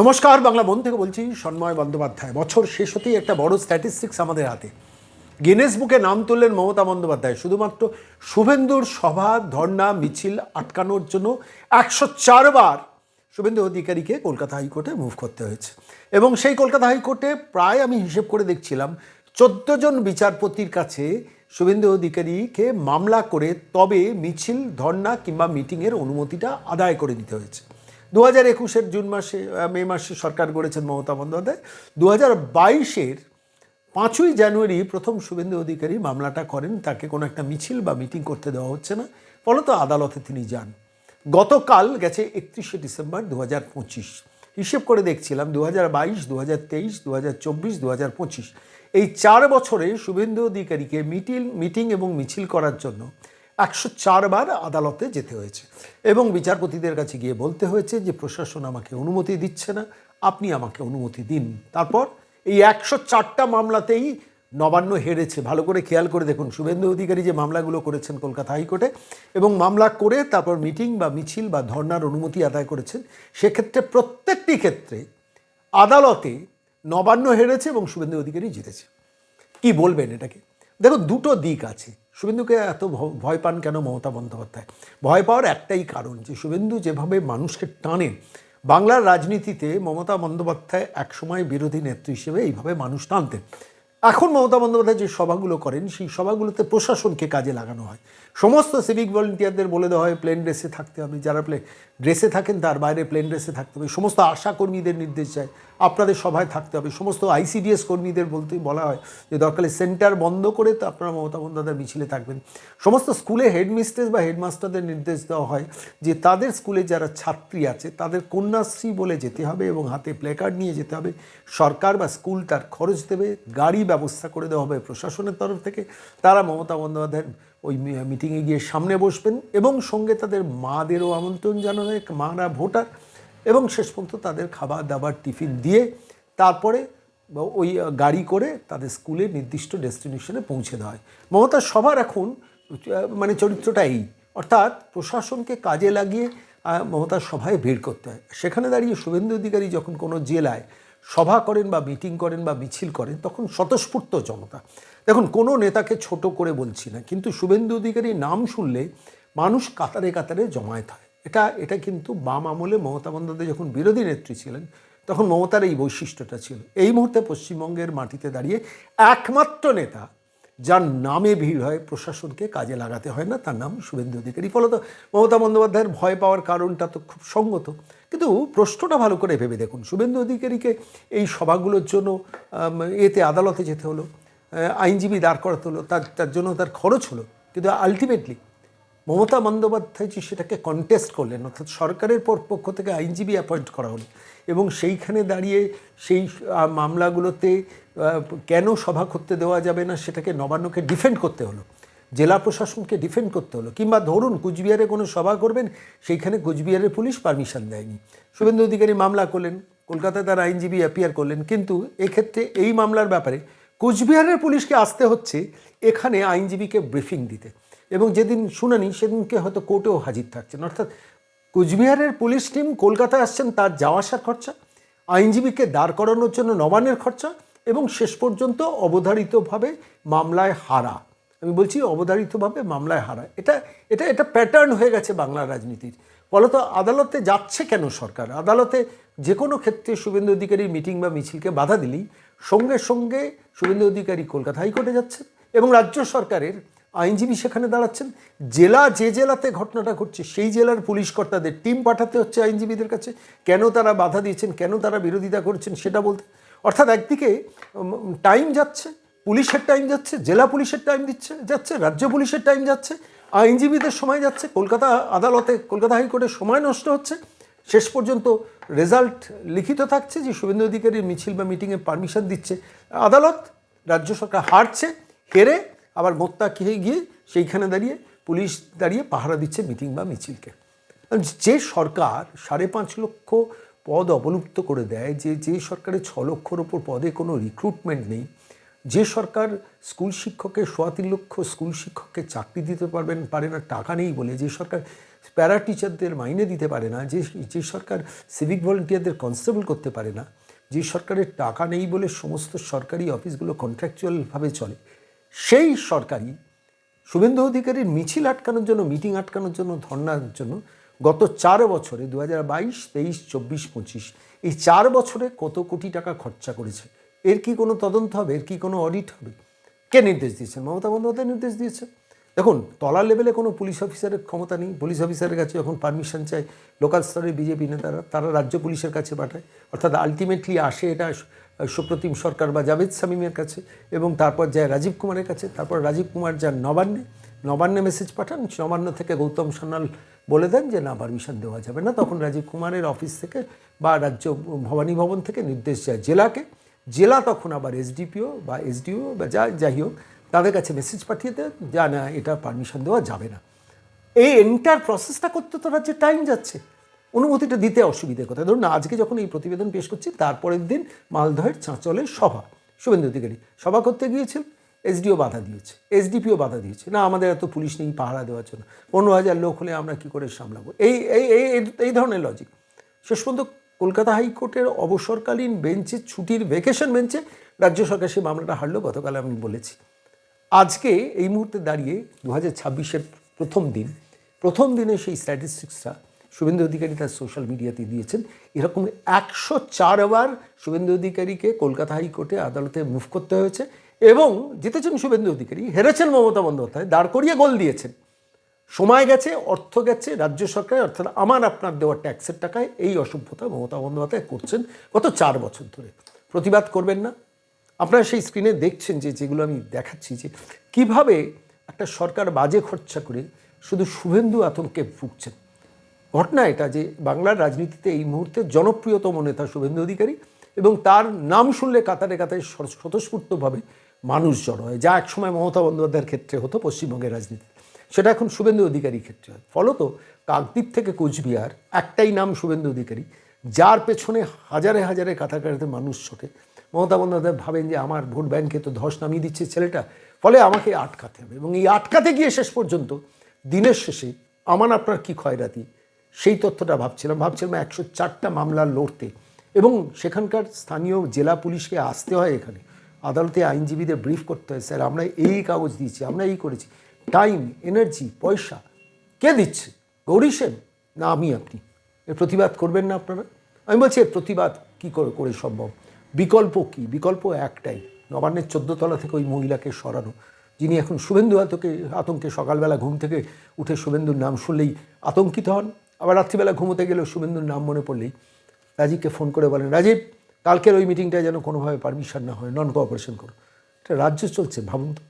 নমস্কার, বাংলা মন থেকে বলছি সন্ময় বন্দ্যোপাধ্যায়। বছর শেষ হতেই একটা বড় স্ট্যাটিস্টিক্স আমাদের হাতে। গিনেস বুকে নাম তুললেন মমতা বন্দ্যোপাধ্যায়। শুধুমাত্র শুভেন্দুর সভা, ধর্ণা, মিছিল আটকানোর জন্য একশো চারবার শুভেন্দু অধিকারীকে কলকাতা হাইকোর্টে মুভ করতে হয়েছে। এবং সেই কলকাতা হাইকোর্টে প্রায় আমি হিসেব করে দেখছিলাম, চোদ্দ জন বিচারপতির কাছে শুভেন্দু অধিকারীকে মামলা করে তবে মিছিল, ধর্ণা কিংবা মিটিংয়ের অনুমতিটা আদায় করে নিতে হয়েছে। দু হাজার একুশের জুন মাসে মে মাসে সরকার গড়েছেন মমতা বন্দ্যোপাধ্যায়। দু হাজার বাইশের পাঁচই জানুয়ারি প্রথম শুভেন্দু অধিকারী মামলাটা করেন, তাকে কোনো একটা মিছিল বা মিটিং করতে দেওয়া হচ্ছে না, ফলত আদালতে তিনি যান। গতকাল গেছে একত্রিশে ডিসেম্বর দু হাজার পঁচিশ। হিসেব করে দেখছিলাম দু হাজার বাইশ দু হাজার তেইশ দু হাজার চব্বিশ দু হাজার পঁচিশ। এই চার বছরে শুভেন্দু অধিকারীকে মিটিং মিটিং এবং মিছিল করার জন্য একশো চারবার আদালতে যেতে হয়েছে। এবং বিচারপতিদের কাছে গিয়ে বলতে হয়েছে যে, প্রশাসন আমাকে অনুমতি দিচ্ছে না, আপনি আমাকে অনুমতি দিন। তারপর এই একশো চারটা মামলাতেই নবান্ন হেরেছে। ভালো করে খেয়াল করে দেখুন, শুভেন্দু অধিকারী যে মামলাগুলো করেছেন কলকাতা হাইকোর্টে, এবং মামলা করে তারপর মিটিং বা মিছিল বা ধর্নার অনুমতি আদায় করেছেন, সেক্ষেত্রে প্রত্যেকটি ক্ষেত্রে আদালতে নবান্ন হেরেছে এবং শুভেন্দু অধিকারী জিতেছে। কি বলবেন এটাকে? দেখো দুটো দিক আছে। শুভেন্দুকে এত ভয় পান কেন মমতা বন্দ্যোপাধ্যায়? ভয় পাওয়ার একটাই কারণ যে শুভেন্দু যেভাবে মানুষকে টানেন, বাংলার রাজনীতিতে মমতা বন্দ্যোপাধ্যায় একসময় বিরোধী নেত্রী হিসেবে এইভাবে মানুষ টানতেন। এখন মমতা বন্দ্যোপাধ্যায় যে সভাগুলো করেন, সেই সভাগুলোতে প্রশাসনকে কাজে লাগানো হয়। সমস্ত সিভিক ভলেন্টিয়ারদের বলে দেওয়া হয় প্লেন ড্রেসে থাকতে হবে, যারা প্লে ড্রেসে থাকেন, তার বাইরে প্লেন ড্রেসে থাকতে হবে। সমস্ত আশা কর্মীদের নির্দেশ যায় আপনাদের সভায় থাকতে হবে। সমস্ত আইসিডিএস কর্মীদের বলতে বলা হয় যে দরকারে সেন্টার বন্ধ করে তো আপনারা মমতা বন্দ্যোপাধ্যায় মিছিলে থাকবেন। সমস্ত স্কুলে হেডমিস্ট্রেস বা হেডমাস্টারদের নির্দেশ দেওয়া হয় যে তাদের স্কুলে যারা ছাত্রী আছে, তাদের কন্যাশ্রী বলে যেতে হবে এবং হাতে প্লেকার্ড নিয়ে যেতে হবে। সরকার বা স্কুল তার খরচ দেবে, গাড়ি ব্যবস্থা করে দেওয়া হবে প্রশাসনের তরফ থেকে। তারা মমতা বন্দ্যোপাধ্যায়ের ওই মিটিংয়ে গিয়ে সামনে বসবেন এবং সঙ্গে তাদের মাদেরও আমন্ত্রণ জানানো হয় মারা ভোটার এবং শেষ পর্যন্ত তাদের খাবার দাবার, টিফিন দিয়ে তারপরে ওই গাড়ি করে তাদের স্কুলে নির্দিষ্ট ডেস্টিনেশনে পৌঁছে দেওয়া হয়। মমতার সবার এখন মানে চরিত্রটা এই। অর্থাৎ প্রশাসনকে কাজে লাগিয়ে মমতার সভায় ভিড় করতে হয়। সেখানে দাঁড়িয়ে শুভেন্দু অধিকারী যখন কোনো জেলায় সভা করেন বা মিটিং করেন বা মিছিল করেন, তখন স্বতঃস্ফূর্ত জনতা। দেখুন, কোনো নেতাকে ছোট করে বলছি না, কিন্তু শুভেন্দু অধিকারী নাম শুনলে মানুষ কাতারে কাতারে জমায়েত হয়। এটা এটা কিন্তু বাম আমলে মমতা বন্দ্যোপাধ্যায় যখন বিরোধী নেত্রী ছিলেন, তখন মমতার এই বৈশিষ্ট্যটা ছিল। এই মুহূর্তে পশ্চিমবঙ্গের মাটিতে দাঁড়িয়ে একমাত্র নেতা, যার নামে ভিড় হয়, প্রশাসনকে কাজে লাগাতে হয় না, তার নাম শুভেন্দু অধিকারী। ফলত মমতা বন্দ্যোপাধ্যায়ের ভয় পাওয়ার কারণটা তো খুব সঙ্গত। কিন্তু প্রশ্নটা ভালো করে ভেবে দেখুন। শুভেন্দু অধিকারীকে এই সভাগুলোর জন্য এতে আদালতে যেতে হলো আইনজীবী দাঁড় করাতে হলো, তার তার জন্য তার খরচ হলো। কিন্তু আলটিমেটলি মমতা বন্দ্যোপাধ্যায়জি সেটাকে কন্টেস্ট করলেন, অর্থাৎ সরকারের পর পক্ষ থেকে আইনজীবী অ্যাপয়েন্ট করা হলো। এবং সেইখানে দাঁড়িয়ে সেই মামলাগুলোতে কেন সভা করতে দেওয়া যাবে না সেটাকে নবান্নকে ডিফেন্ড করতে হলো। জেলা প্রশাসনকে ডিফেন্ড করতে হলো, কিংবা ধরুন কুচবিহারে কোনো সভা করবেন, সেইখানে কুচবিহারের পুলিশ পারমিশন দেয়নি। শুভেন্দু অধিকারী মামলা করলেন, কলকাতায় তার আইনজীবী অ্যাপিয়ার করলেন, কিন্তু এক্ষেত্রে এই মামলার ব্যাপারে কোচবিহারের পুলিশকে আসতে হচ্ছে, এখানে আইনজীবীকে ব্রিফিং দিতে। এবং যেদিন শুনানি, সেদিনকে হয়তো কোর্টেও হাজির থাকছেন। অর্থাৎ কোচবিহারের পুলিশ টিম কলকাতায় আসছেন, তার যাওয়া আসার খরচা, আইনজীবীকে দাঁড় করানোর জন্য নবানের খরচা, এবং শেষ পর্যন্ত অবধারিতভাবে মামলায় হারা। আমি বলছি অবধারিতভাবে মামলায় হারায়। এটা এটা এটা প্যাটার্ন হয়ে গেছে বাংলার রাজনীতির। ফলত আদালতে যাচ্ছে কেন সরকার? আদালতে যে কোনো ক্ষেত্রে শুভেন্দু অধিকারীর মিটিং বা মিছিলকে বাধা দিলেই সঙ্গে সঙ্গে শুভেন্দু অধিকারী কলকাতা হাইকোর্টে যাচ্ছেন এবং রাজ্য সরকারের আইনজীবী সেখানে দাঁড়াচ্ছেন। জেলা যে জেলাতে ঘটনাটা ঘটছে, সেই জেলার পুলিশ কর্তাদের টিম পাঠাতে হচ্ছে আইনজীবীদের কাছে। কেন তারা বাধা দিয়েছেন? কেন তারা বিরোধিতা করছেন? সেটা বলতে। অর্থাৎ একদিকে টাইম যাচ্ছে পুলিশের টাইম যাচ্ছে, জেলা পুলিশের টাইম দিচ্ছে, যাচ্ছে, রাজ্য পুলিশের টাইম যাচ্ছে, আইনজীবীদের সময় যাচ্ছে, কলকাতা আদালতে, কলকাতা হাইকোর্টে সময় নষ্ট হচ্ছে। শেষ পর্যন্ত রেজাল্ট লিখিত থাকছে যে শুভেন্দু অধিকারীর মিছিল বা মিটিংয়ে পারমিশন দিচ্ছে। আদালত, রাজ্য সরকার হারছে, হেরে, আবার মোত্তা খেয়ে গিয়ে সেইখানে দাঁড়িয়ে পুলিশ দাঁড়িয়ে পাহারা দিচ্ছে মিটিং বা মিছিলকে। যে সরকার সাড়ে পাঁচ লক্ষ পদ অবলুপ্ত করে দেয়, যে যে সরকারের ছ লক্ষর ওপর পদে কোনো রিক্রুটমেন্ট নেই যে সরকার স্কুল শিক্ষকের সোয়া তিন লক্ষ স্কুল শিক্ষককে চাকরি দিতে পারবেন, পারে না, টাকা নেই বলে, যে সরকার প্যারা টিচারদের মাইনে দিতে পারে না, যে যে সরকার সিভিক ভলেন্টিয়ারদের কনস্টেবল করতে পারে না, যে সরকারের টাকা নেই বলে সমস্ত সরকারি অফিসগুলো কন্ট্রাকচুয়ালভাবে চলে, সেই সরকারি শুভেন্দু অধিকারীর মিছিল আটকানোর জন্য মিটিং আটকানোর জন্য, ধর্নার জন্য গত চার বছরে দু হাজার বাইশ, তেইশ, চব্বিশ, পঁচিশ, এই চার বছরে কত কোটি টাকা খরচা করেছে? এর কি কোনো তদন্ত হবে? এর কি কোনো অডিট হবে? কে নির্দেশ দিয়েছেন? মমতা বন্দ্যোপাধ্যায় নির্দেশ দিয়েছে দেখুন তলার লেভেলে কোনো পুলিশ অফিসারের ক্ষমতা নেই। পুলিশ অফিসারের কাছে যখন পারমিশন চায় লোকাল স্তরের বিজেপি নেতারা, তারা রাজ্য পুলিশের কাছে পাঠায়। অর্থাৎ আলটিমেটলি আসে এটা সুপ্রতিম সরকার বা জাভেদ শামীমের কাছে এবং তারপর যায় রাজীব কুমারের কাছে। তারপর রাজীব কুমার যান নবান্নে নবান্নে মেসেজ পাঠান। নবান্ন থেকে গৌতম সান্যাল বলে দেন যে, না পারমিশন দেওয়া যাবে না। তখন রাজীব কুমারের অফিস থেকে বা রাজ্য ভবানী ভবন থেকে নির্দেশ যায় জেলাকে। জেলা তখন আবার এসডিপিও বা এসডিও বা যা, যাই হোক, তাদের কাছে মেসেজ পাঠিয়ে দেন, যা না, এটা পারমিশন দেওয়া যাবে না। এই এন্টার প্রসেসটা করতে তো রাজ্যে টাইম যাচ্ছে। অনুমতিটা দিতে অসুবিধে কথা। ধরুন, আজকে যখন এই প্রতিবেদন পেশ করছি, তারপরের দিন মালদহের চাঁচলের সভা, শুভেন্দু অধিকারী। সভা করতে গিয়েছিল, এসডিও বাধা দিয়েছে, এসডিপিও বাধা দিয়েছে। না, আমাদের এত পুলিশ নেই, পাহারা দেওয়ার জন্য। পনেরো হাজার লোক হলে আমরা কি করে সামলাবো? এই, এই- এই ধরনের লজিক শেষ পর্যন্ত কলকাতা হাইকোর্টের অবসরকালীন বেঞ্চে, ছুটির ভেকেশন বেঞ্চে রাজ্য সরকার সেই মামলাটা হারলো, গতকাল আমি বলেছি। আজকে এই মুহূর্তে দাঁড়িয়ে দু হাজার ছাব্বিশের প্রথম দিন, প্রথম দিনে সেই স্ট্যাটিস্টিক্সটা শুভেন্দু অধিকারী তার সোশ্যাল মিডিয়াতে দিয়েছেন। এরকম একশো চারবার শুভেন্দু অধিকারীকে কলকাতা হাইকোর্টে আদালতে মুভ করতে হয়েছে এবং জিতেছেন শুভেন্দু অধিকারী, হেরেছেন মমতা বন্দ্যোপাধ্যায়, দাঁড় করিয়ে গোল দিয়েছেন। সময় গেছে, অর্থ গেছে, রাজ্য সরকার অর্থাৎ আমার, আপনার দেওয়া ট্যাক্সের টাকায় এই অসভ্যতা মমতা বন্দ্যোপাধ্যায় করছেন গত চার বছর ধরে। প্রতিবাদ করবেন না। আপনারা সেই স্ক্রিনে দেখছেন যে, যেগুলো আমি দেখাচ্ছি যে, কীভাবে একটা সরকার বাজে খরচা করে শুধু শুভেন্দু আতঙ্কে ভুগছেন। ঘটনা এটা যে, বাংলার রাজনীতিতে এই মুহূর্তে জনপ্রিয়তম নেতা শুভেন্দু অধিকারী এবং তার নাম শুনলে কাতারে কাতারে স্বতঃস্ফূর্তভাবে মানুষ জড়ো হয়। যা একসময় মমতা বন্দ্যোপাধ্যায়ের ক্ষেত্রে হতো, পশ্চিমবঙ্গের রাজনীতিতে। সেটা এখন শুভেন্দু অধিকারীর ক্ষেত্রে হয়। ফলত কাকদ্বীপ থেকে কোচবিহার, একটাই নাম শুভেন্দু অধিকারী, যার পেছনে হাজারে হাজারে কাতাকাটাতে মানুষ ছোটে। মমতা বন্দ্যোপাধ্যায় ভাবেন যে আমার ভোট ব্যাংকে তো ধস নামিয়ে দিচ্ছে ছেলেটা, ফলে আমাকে আটকাতে হবে এবং এই আটকাতে গিয়ে শেষ পর্যন্ত, দিনের শেষে আমার আপনার কী ক্ষয়রাতি সেই তথ্যটা ভাবছিলাম। ভাবছিলাম একশো চারটা মামলা লড়তে এবং সেখানকার স্থানীয় জেলা পুলিশকে আসতে হয় এখানে। আদালতে আইনজীবীদের ব্রিফ করতে হয়, স্যার, আমরা এই কাগজ দিয়েছি, আমরা এই করেছি। টাইম এনার্জি পয়সা। কে দিচ্ছে? গৌরী সেন? না, আমি, আপনি। এর প্রতিবাদ করবেন না আপনারা? আমি বলছি, এর প্রতিবাদ কী করে করে সম্ভব? বিকল্প কি? বিকল্প একটাই। নবান্নের চোদ্দতলা থেকে ওই মহিলাকে সরানো। যিনি এখন শুভেন্দু আতঙ্কে আতঙ্কে সকালবেলা ঘুম থেকে উঠে শুভেন্দুর নাম শুনলেই আতঙ্কিত হন। আবার রাত্রিবেলা ঘুমোতে গেলেও শুভেন্দুর নাম মনে পড়লেই রাজীবকে ফোন করে বলেন, রাজীব, কালকের ওই মিটিংটায় যেন কোনোভাবে পারমিশন না হয়। নন কোঅপারেশন করো। এটা রাজ্য চলছে, ভাবুন তো।